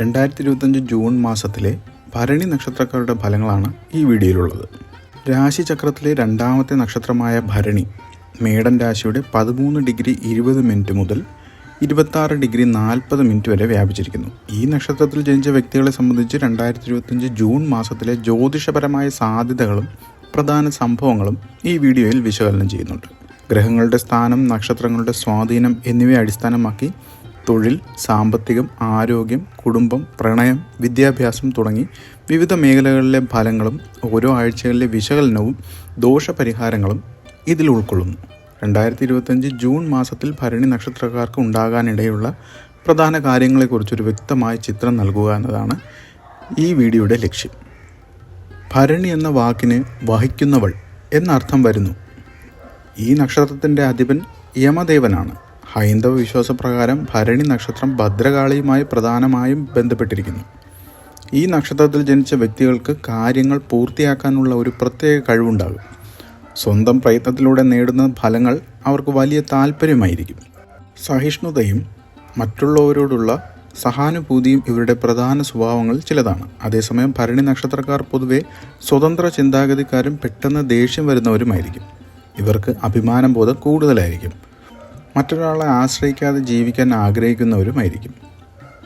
രണ്ടായിരത്തി ഇരുപത്തഞ്ച് ജൂൺ മാസത്തിലെ ഭരണി നക്ഷത്രക്കാരുടെ ഫലങ്ങളാണ് ഈ വീഡിയോയിലുള്ളത്. രാശിചക്രത്തിലെ രണ്ടാമത്തെ നക്ഷത്രമായ ഭരണി മേടൻ രാശിയുടെ പതിമൂന്ന് ഡിഗ്രി ഇരുപത് മിനിറ്റ് മുതൽ ഇരുപത്താറ് ഡിഗ്രി നാൽപ്പത് മിനിറ്റ് വരെ വ്യാപിച്ചിരിക്കുന്നു. ഈ നക്ഷത്രത്തിൽ ജനിച്ച വ്യക്തികളെ സംബന്ധിച്ച് രണ്ടായിരത്തി ഇരുപത്തഞ്ച് ജൂൺ മാസത്തിലെ ജ്യോതിഷപരമായ സാധ്യതകളും പ്രധാന സംഭവങ്ങളും ഈ വീഡിയോയിൽ വിശകലനം ചെയ്യുന്നുണ്ട്. ഗ്രഹങ്ങളുടെ സ്ഥാനം നക്ഷത്രങ്ങളുടെ സ്വാധീനം എന്നിവയെ അടിസ്ഥാനമാക്കി തൊഴിൽ സാമ്പത്തികം ആരോഗ്യം കുടുംബം പ്രണയം വിദ്യാഭ്യാസം തുടങ്ങി വിവിധ മേഖലകളിലെ ഫലങ്ങളും ഓരോ ആഴ്ചകളിലെ വിശകലനവും ദോഷപരിഹാരങ്ങളും ഇതിൽ ഉൾക്കൊള്ളുന്നു. രണ്ടായിരത്തി ഇരുപത്തഞ്ച് ജൂൺ മാസത്തിൽ ഭരണി നക്ഷത്രക്കാർക്ക് ഉണ്ടാകാനിടയുള്ള പ്രധാന കാര്യങ്ങളെക്കുറിച്ചൊരു വ്യക്തമായ ചിത്രം നൽകുക എന്നതാണ് ഈ വീഡിയോയുടെ ലക്ഷ്യം. ഭരണി എന്ന വാക്കിന് വഹിക്കുന്നവൾ എന്നർത്ഥം വരുന്നു. ഈ നക്ഷത്രത്തിന്റെ അധിപൻ യമദേവനാണ്. ഹൈന്ദവ വിശ്വാസപ്രകാരം ഭരണി നക്ഷത്രം ഭദ്രകാളിയുമായി പ്രധാനമായും ബന്ധപ്പെട്ടിരിക്കുന്നു. ഈ നക്ഷത്രത്തിൽ ജനിച്ച വ്യക്തികൾക്ക് കാര്യങ്ങൾ പൂർത്തിയാക്കാനുള്ള ഒരു പ്രത്യേക കഴിവുണ്ടാകും. സ്വന്തം പ്രയത്നത്തിലൂടെ നേടുന്ന ഫലങ്ങൾ അവർക്ക് വലിയ താല്പര്യമായിരിക്കും. സഹിഷ്ണുതയും മറ്റുള്ളവരോടുള്ള സഹാനുഭൂതിയും ഇവരുടെ പ്രധാന സ്വഭാവങ്ങൾ ചിലതാണ്. അതേസമയം ഭരണി നക്ഷത്രക്കാർ പൊതുവെ സ്വതന്ത്ര ചിന്താഗതിക്കാരും പെട്ടെന്ന് ദേഷ്യം വരുന്നവരുമായിരിക്കും. ഇവർക്ക് അഭിമാനബോധം കൂടുതലായിരിക്കും. മറ്റൊരാളെ ആശ്രയിക്കാതെ ജീവിക്കാൻ ആഗ്രഹിക്കുന്നവരുമായിരിക്കും.